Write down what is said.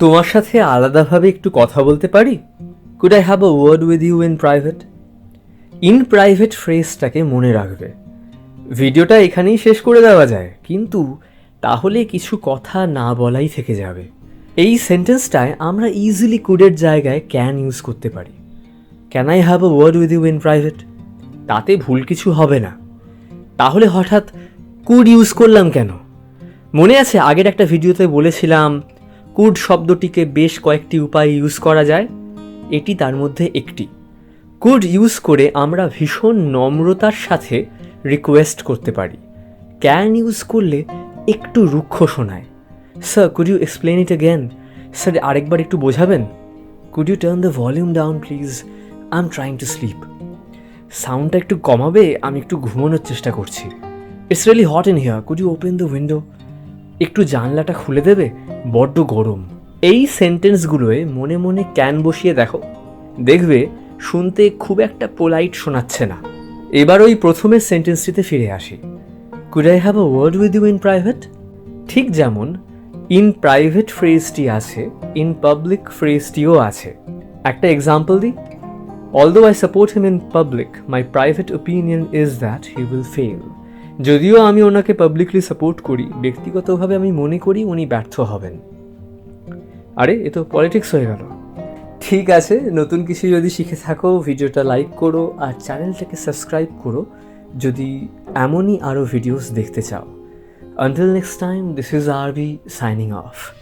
তোমার সাথে আলাদাভাবে একটু কথা বলতে পারি? Could I have a word with you in private in private ফ্রেজটাকে মনে রাখবে। ভিডিওটা এখানেই শেষ করে দেওয়া যায়, কিন্তু তাহলে কিছু কথা না বলাই থেকে যাবে। এই সেন্টেন্সটায় আমরা ইজিলি কুডের জায়গায় ক্যান ইউজ করতে পারি। Can I have a word with you in private তাতে ভুল কিছু হবে না। তাহলে হঠাৎ কুড ইউজ করলাম কেন? মনে আছে আগের একটা ভিডিওতে বলেছিলাম কুড শব্দটিকে বেশ কয়েকটি উপায়ে ইউজ করা যায়। এটি তার মধ্যে একটি। কুড ইউজ করে আমরা ভীষণ নম্রতার সাথে রিকোয়েস্ট করতে পারি। ক্যান ইউজ করলে একটু রুক্ষ শোনায়। Sir could you explain it again sir, আরেকবার একটু বোঝাবেন? Could you turn the volume down please I am trying to sleep সাউন্ডটা একটু কমাবে, আমি একটু ঘুমানোর চেষ্টা করছি। It's really hot in here could you open the window একটু জানলাটা খুলে দেবে? বড্ড গরম। এই সেন্টেন্সগুলোয় মনে মনে ক্যান বসিয়ে দেখো। দেখবে, শুনতে খুব একটা পোলাইট শোনাচ্ছে না। এবার ওই প্রথমের সেন্টেন্সটিতে ফিরে আসি। Could I have a word with you in private ঠিক যেমন ইন প্রাইভেট ফ্রেজটি আছে ইন পাবলিক ফ্রেজটিও আছে। একটা এক্সাম্পল দিই। Although I support him in public my private opinion is that he will fail যদিও আমি ওনাকে পাবলিকলি সাপোর্ট করি, ব্যক্তিগতভাবে আমি মনে করি উনি ব্যর্থ হবেন। আরে, এ তো পলিটিক্স হয়ে গেল। ঠিক আছে, নতুন কিছু যদি শিখে থাকো, ভিডিওটা লাইক করো আর চ্যানেলটাকে সাবস্ক্রাইব করো, যদি এমনই আরও ভিডিওস দেখতে চাও। Until next time this is R B signing off